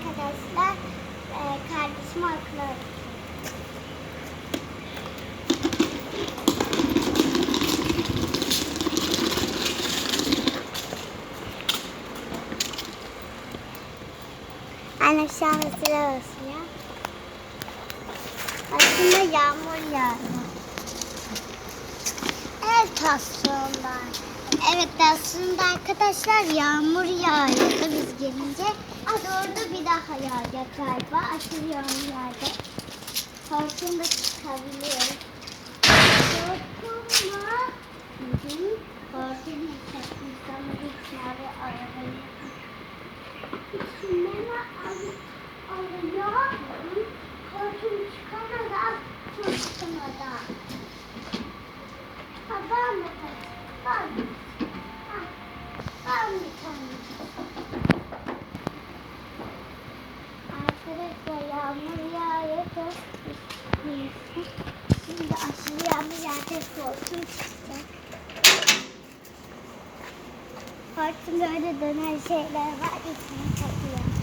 arkadaşlar. Ee, kardeşim okula Anne şu an sıra basıyor. Aslında yağmur yağıyor. Evet aslında. Evet aslında arkadaşlar yağmur yağıyordu biz gelince. Az orada bir daha yağacak galiba. Aşırı yağmur yağacak. Hortum da çıkabiliyor. Hortum var. Hı hı. Hortum. Sana bir mavi arabayı. İçinden al- alıyor. Hortum çıkamadan çıkamadan. Ha, ben mi Ben Arkadaşlar yağmur yağıyor. Çok neyse. Şimdi aşırı yağmur yağacak. Hortum çıkacak. Hortum böyle dönen şeyler var. İçine takıyor.